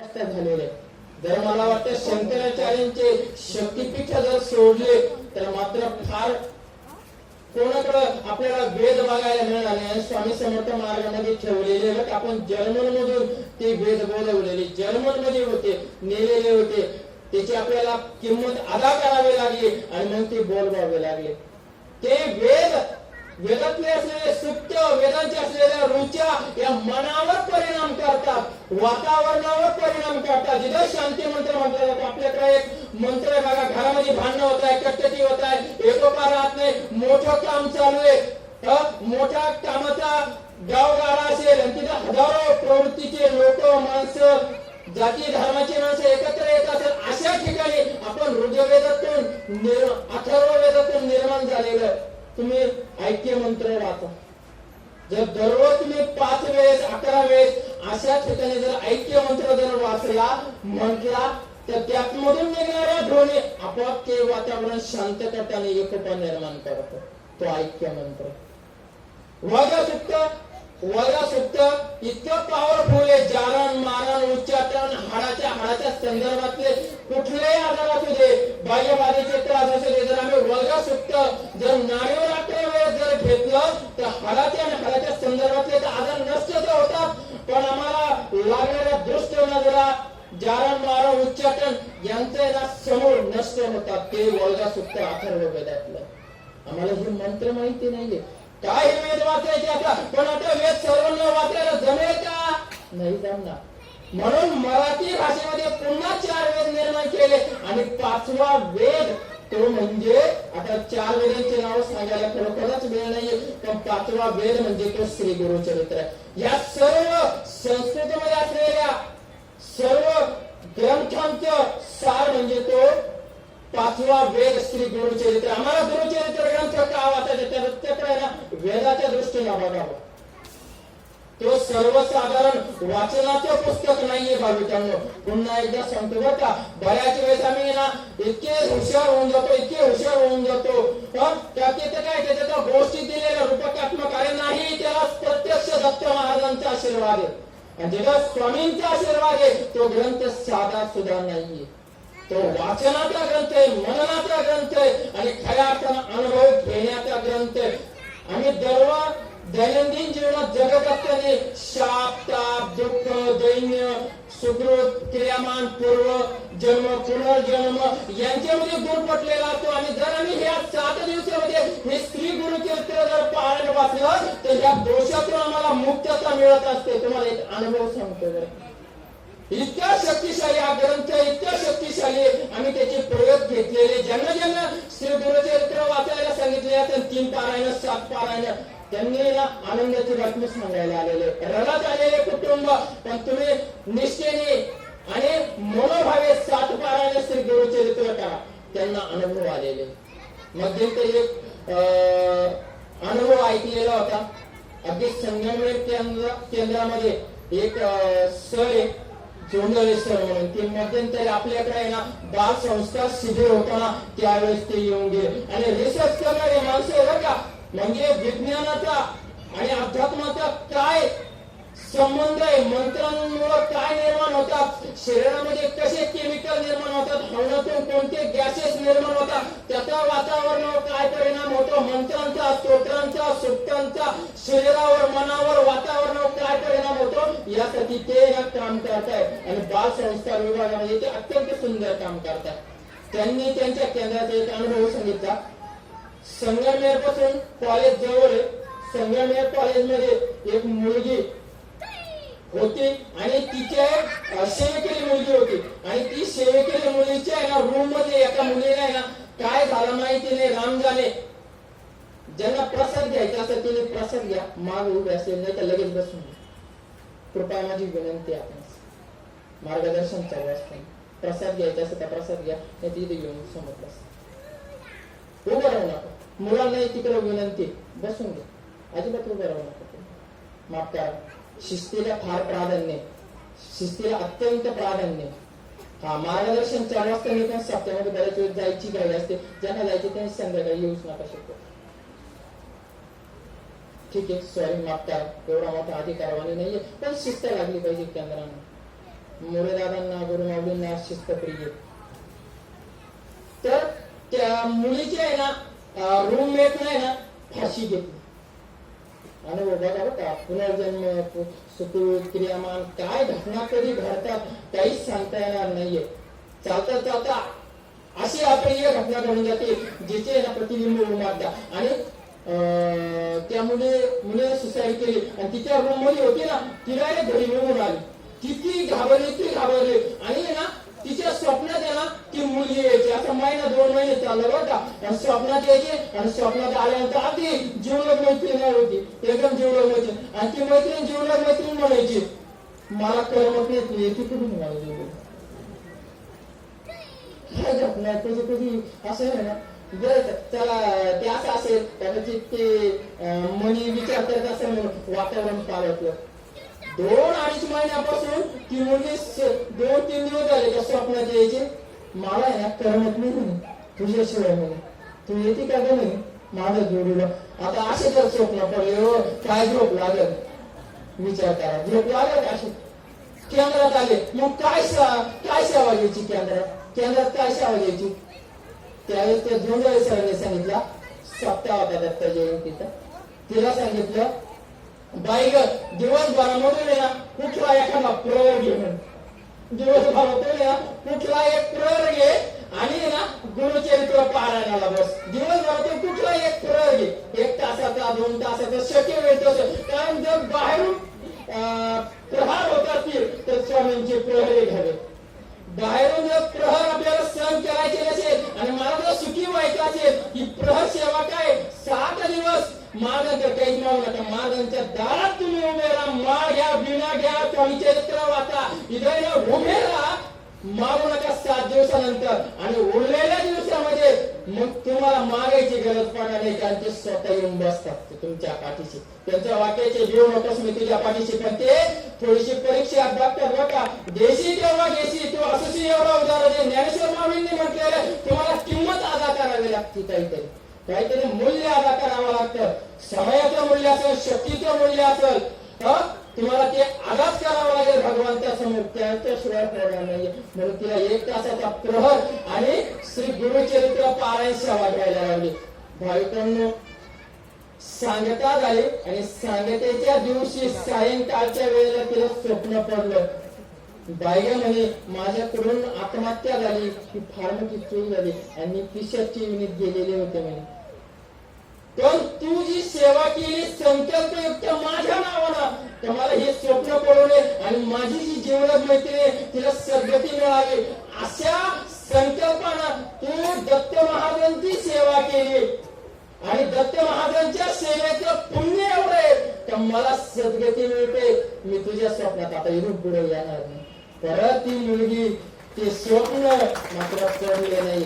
झालेले. जर मला वाटतं शंकराचार्यांचे शक्तीपीठ जर सोडले तर मात्र फार कोणाकडं आपल्याला वेद बघायला मिळणार नाही. स्वामी समर्थ मार्गामध्ये ठेवलेले बघ आपण जर्मन मधून ते वेद बोलवलेले. जर्मनमध्ये होते नेलेले होते. त्याची आपल्याला किंमत अदा करावी लागली आणि मग ते बोलवावे लागले. ते वेद वेदातले असलेले सुप्त वेदांचे असलेल्या रुच्या या मनावर परिणाम करतात वातावरणावर परिणाम करतात. जिथे शांती मंत्र म्हटलं जातं आपल्याकडे एक मंत्र आहे बघा घरामध्ये भांडणं होत आहे कट्टती होत आहे एकोपा राहत नाही मोठं काम चालू आहे. मोठ्या कामाचा गावगाडा असेल आणि तिथं हजारो प्रवृत्तीचे लोक माणसं जाती धर्माची माणसं एकत्र येत असेल अशा ठिकाणी आपण ऋग्वेदातून निर्माण अथर्व वेदातून निर्माण झालेलं तुम्ही ऐक्य मंत्र वाचा. जर दररोज तुम्ही पाच वेळेस अकरा वेळेस अशा ठिकाणी जर ऐक्य मंत्र जर वाचला म्हटला तर त्यातमधून निघणारा ध्वनी आपोआप ते वातावरण शांतता करताना एकता निर्माण करतो. तो ऐक्य मंत्र. वाजा सुक्त वया सुद्धा इतकं पॉवरफुल आहे जारण मारण उच्चाटन हाडाच्या हाडाच्या संदर्भातले कुठलेही आजार असू दे बाह्यबाधेचे त्रास असू दे. जर आम्ही वजा सुक्त जर नाणीवर अकरा वेळेस जर घेतलं तर हाडाचे आणि हाडाच्या संदर्भातले तर आजार नष्ट तर होतात. पण आम्हाला लागणाऱ्या दृष्ट नजरा जारण मारण उच्चाटन यांचे ना समोर नष्ट होतात. ते वल्गा सुक्त अथर्व वेदातलं आम्हाला हे मंत्र माहिती नाहीये. काय हे वेद वाचायचे आता पण आता वेद सर्वांना वाचायला जमेल का? नाही जमणार. म्हणून मराठी भाषेमध्ये पुन्हा चार वेद निर्माण केले आणि पाचवा वेद तो म्हणजे आता चार वेदांचे नाव सांगायला खरोखरच वेळ नाहीये पण पाचवा वेद म्हणजे तो श्री गुरुचरित्र. आहे या सर्व संस्कृतीमध्ये असलेल्या सर्व ग्रंथांचं सार म्हणजे तो पाचवा वेद श्री गुरुचरित्र. आम्हाला गुरुचरित्र ग्रंथ का वाचायचे तर त्याकडे ना वेदाच्या दृष्टीने बघावं. तो सर्वसाधारण वाचनाचं पुस्तक नाहीये भाविकांनो. पुन्हा एकदा सांगतो बरं का बऱ्याच वेळेस आम्ही ना इतके हुशार होऊन जातो इतके हुशार होऊन जातो. पण त्यात तिथं काय त्याच्या गोष्टी दिलेल्या रूपकात्मक आहे नाही त्याला प्रत्यक्ष दत्त महाराजांचा आशीर्वाद आहे. आणि जेव्हा स्वामींचा आशीर्वाद आहे तो ग्रंथ साधा सुद्धा नाहीये. तो वाचनाचा ग्रंथ आहे मननाचा ग्रंथ आहे आणि खऱ्या अर्थानं अनुभव घेण्याचा ग्रंथ आहे. आणि दरवा दैनंदिन जीवनात जगत असताना शाप ताप दुःख दैन्य सुकृत क्रियामान पूर्व जन्म पुनर्जन्म यांच्यामध्ये गुण पटलेला असतो. आणि जर आम्ही ह्या सात दिवसामध्ये हे स्त्री गुरुचरित्र जर पाळायला वाचलं तर ह्या दोषातून आम्हाला मुक्तता मिळत असते. तुम्हाला एक अनुभव सांगतो इतक्या शक्तिशाली हा ग्रंथ इतक्या शक्तिशाली आम्ही त्याचे प्रयोग घेतलेले. ज्यांना ज्यांना श्री गुरुचरित्र वाचायला सांगितले असेल तीन पारायण सात पारायण त्यांनी ना आनंदाची बातमी सांगायला आलेले. रडत आलेले कुटुंब पण तुम्ही निष्ठेने आणि मनोभावे सात पारायण श्री गुरुचरित्र करा. त्यांना अनुभव आलेले. मध्यंतरी एक अं, अनुभव ऐकलेला होता. अगदी संगमनेर केंद्र केंद्रामध्ये एक अं, सर आहे जोंधळे ते मध्यंतरी आपल्याकडे आहे ना दहा संस्कार शिबिर होताना त्यावेळेस ते येऊन गेले. आणि रिसर्च करणारे माणसं आहे म्हणजे विज्ञानाचा आणि अध्यात्माचा काय संबंध आहे. मंत्रांमुळे काय निर्माण होतात? शरीरामध्ये कसे केमिकल निर्माण होतात? हवनातून कोणते गॅसेस निर्माण होतात? त्याचा वातावरणावर काय परिणाम होतो? मंत्रांचा स्तोत्रांचा सुप्तांचा शरीरावर मनावर वातावरणावर काय परिणाम होतो? यासाठी ते काम करतायत. आणि बाल संस्कार विभागामध्ये ते अत्यंत सुंदर काम करतात त्यांनी त्यांच्या केंद्राचा एक अनुभव सांगितला. संगमेरपासून कॉलेज जवळ आहे. संगमेर कॉलेजमध्ये एक मुलगी होती आणि तिचे सेवेकडे सेवेकरी मुलगी होती. आणि ती सेवेकरी मुलीच्या आहे रूममध्ये एका मुलीला आहे ना काय झालं माहिती नाही राम झाले. ज्यांना प्रसाद घ्यायचा असेल तिने प्रसाद घ्या माग उभे असेल नाही तर लगेच बसून घ्या. कृपया माझी विनंती आपण. मार्गदर्शन चालू असताना प्रसाद घ्यायचा असेल तर प्रसाद घ्या नाही तिथे घेऊन समोर बस. उभं राहू नका. मुलांना तिकडे विनंती. बसून घ्या. अजिबात उभं राहू नका माफ करा. शिस्तीला फार प्राधान्य. शिस्तीला अत्यंत प्राधान्य. हा मार्गदर्शन चालू असताना पण सप्त्यामध्ये बऱ्याच वेळ जायची गरज असते. ज्यांना जायचे त्यांनी संध्याकाळी येऊच नका शकतो ठीक आहे सॉरी माफ एवढा मोठा अधिकारवाणी नाहीये. पण शिस्त लागली पाहिजे केंद्रांना. मोरेदादांना गुरुमाऊलींना शिस्तप्रिय तर त्या मुलीची आहे ना रूममेट नाही ना फाशी घेतली. आणि बघा का पुनर्जन्म सुकृत क्रियामान काय घटना कधी घडतात काहीच सांगता येणार नाहीये. चालता चालता अशी अप्रिय घटना घडून जाते जिचे ना प्रतिबिंब उमारता आणि अं, त्या मुले मुलीने सुसाईड केली आणि तिच्या रूममध्ये होती ना तिला घरी निघून आली किती घाबरली ती घाबरली. आणि ना स्वप्नात आहे ना ती मुलगी यायची. असं महिना दोन महिने चाललं बरं का. आणि स्वप्नात यायची आणि स्वप्नात आल्यानंतर अगदी जीवलग मैत्रीण होती. एकदम जीवलग मैत्रीण आणि ती मैत्रीण जीवलग मैत्रीण म्हणायची मला करमत नाही तू कुठून मला जीवलग आहे कधी कधी असं आहे ना. जर त्याला ते असेल कदाचित ते मनी विचार करत असेल वातावरण पालटलं. दोन अडीच महिन्यापासून ती मुलगी दोन तीन दिवस झाले त्या स्वप्नात यायचे. मला या करमत नाही म्हणे तुझ्याशिवाय म्हणे तू येते का ग माझं जोडीला. आता असे जर स्वप्न पडले हो, काय झोप लागत विचार करा. झोप लागत असे केंद्रात आले. मग काय सेवा काय सेवा घ्यायची केंद्रात? केंद्रात काय सेवा घ्यायची? त्यावेळेस त्या जोडीला सरांनी सांगितला सप्ताह होता दत्ता जयंतीचा तिला सांगितलं बाईग ग दिवसभरामधून आहे कुठला एखादा प्रयोग घेऊन. म्हणे. दिवसभरातून आहे कुठला एक प्रयोग घे आणि ना गुरुचरित्र पारायणाला बस. दिवसभरातून कुठला एक प्रयोग घे? एक तासाचा दोन तासाचा शक्य वेळ तसं कारण जर बाहेरून प्रहार होत असतील तर स्वामींचे प्रहरे घ्यावे. बाहेरून जर प्रहर आपल्याला सहन करायचे नसेल आणि मला जर सुखी व्हायचं असेल ही प्रहर सेवा काय? सात दिवस मार्गांच्या काही मागू नका. मार्गांच्या दारात तुम्ही उभे राहा. माळ घ्या विणा घ्या स्वामी चरित्र वाचा. इथं उभे राहा. मागू नका सात दिवसानंतर. आणि उरलेल्या दिवसामध्ये मग तुम्हाला मागायची गरज पडणार नाही. कारण ते स्वतः येऊन बसतात ते तुमच्या पाठीशी. त्यांच्या वाक्याचे जीव नकोस मी तुझ्या पाठीशी. पण ते थोडीशी परीक्षा बघतात बघा. देशी तेव्हा घेशी तू असं एवढा उदाहरण ज्ञानेश्वर माऊलींनी म्हटलेलं तुम्हाला किंमत अदा करावी लागते काहीतरी काहीतरी मूल्य अदा करावं लागतं. समयाचं मूल्य असेल शक्तीचं मूल्य असेल तर तुम्हाला ते आदाच करावा लागेल भगवंता समोर. त्याच्याशिवाय होणार नाही म्हणून तिला एक तासाचा प्रहर आणि श्री गुरुचरित्र पारायण सेवा घ्यायला लागली भाविकांनो सांगता झाले आणि सांगतेच्या दिवशी सायंकाळच्या वेळेला तिला स्वप्न पडलं. बायगा म्हणे माझ्याकडून आत्महत्या झाली. ही फार मोठी चूक झाली. आणि पिशाची युनिट गेलेले होते म्हणे. पण तू जी सेवा केली संकल्पयुक्त माझ्या नावानं तर मला हे स्वप्न पडू आणि माझी जी जीवन मैत्रिणी तिला सद्गती मिळावी. अशा संकल्पानं तू दत्त महाराजांची सेवा केली. आणि दत्त महाराजांच्या सेवेचं पुण्य एवढं आहे तर मला सद्गती मिळते. मी तुझ्या स्वप्नात आता येऊन पुढे येणार नाही. परत ती मुलगी ते स्वप्न मात्र चढले नाही.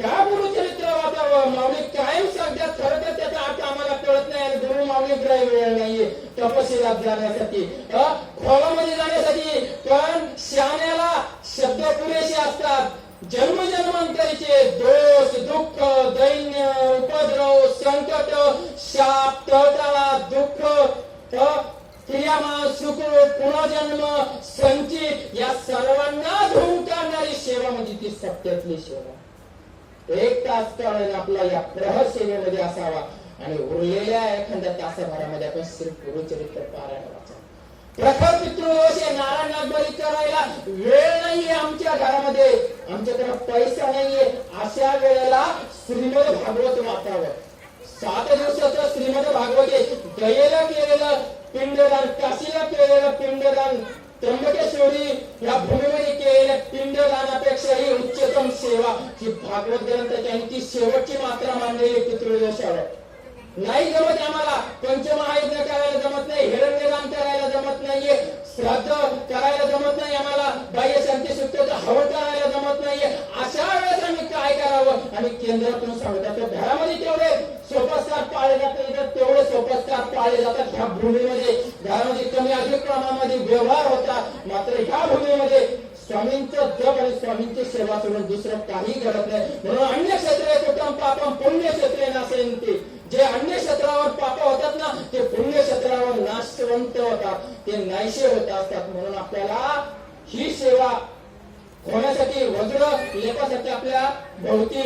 का गुरुचरित्र वाचावं माऊली कायम सध्या खरं तर त्याचा अर्थ आम्हाला कळत नाही आणि गुरु माऊलीकडे वेळ नाहीये. तपशिलात जाण्यासाठी. खोळामध्ये जाण्यासाठी. कारण शहाण्याला शब्द पुरेसे असतात. जन्म जन्मांतरीचे दोष दुःख दैन्य उपद्रव संकट शाप तळतळा दुःख अं? क्रियामान सुख पुनर्जन्म संचित या सर्वांना धुवून काढणारी सेवा म्हणजे ती सत्यातली सेवा एक तास काळ आपला प्रहर सेवेमध्ये असावा. आणि उरलेल्या एखाद्या तासाभरामध्ये आपण श्री गुरुचरित्र पारायण वाचा प्रखर पितृदोष आहे नारायण नागबली करायला वेळ नाहीये आमच्या घरामध्ये. आमच्याकडे पैसा नाहीये. अशा वेळेला श्रीमद भागवत वाचावं. सात दिवसाचं श्रीमद भागवत दयेला केलेलं पिंडदान. काशीला केलेलं पिंडदान? त्र्यंबकेश्वरी या भूमीमध्ये केलेल्या पिंडदानापेक्षाही उच्चतम सेवा ही भागवत ग्रंथ त्यांची शेवटची मात्रा मानलेली पितृदोषावर नाही जमत आम्हाला. पंचमहायज्ञ करायला जमत नाही हिरण्यदान करायला जमत नाहीये श्राद्ध करायला जमत नाही आम्हाला बाह्य शांती सुट्ट्याचं हवं करायला जमत नाहीये. अशा वेळेस आम्ही काय करावं? आणि केंद्रातून सांगतात घरामध्ये तेवढे सोपस्कार पाळले जातात तेवढे सोपस्कार पाळले जातात ह्या भूमीमध्ये. कारण की कमी अधिक प्रमाणामध्ये व्यवहार होता. मात्र ह्या भूमीमध्ये स्वामींचं जप आणि स्वामींची सेवा सोडून दुसरं काही घडत नाही. म्हणून अन्य क्षेत्र कुटुंब पापम पुण्य क्षेत्रे नसेल ते जे अन्य क्षेत्रावर पाप होतात ना ते पुण्य क्षेत्रावर नाशवंत होतात. ते नाहीशे होत असतात. म्हणून आपल्याला ही सेवा होण्यासाठी वज्र लेपासाठी आपल्या भोवती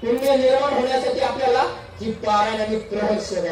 पुण्य निर्माण होण्यासाठी आपल्याला ही पारायण आणि प्रहर सेवा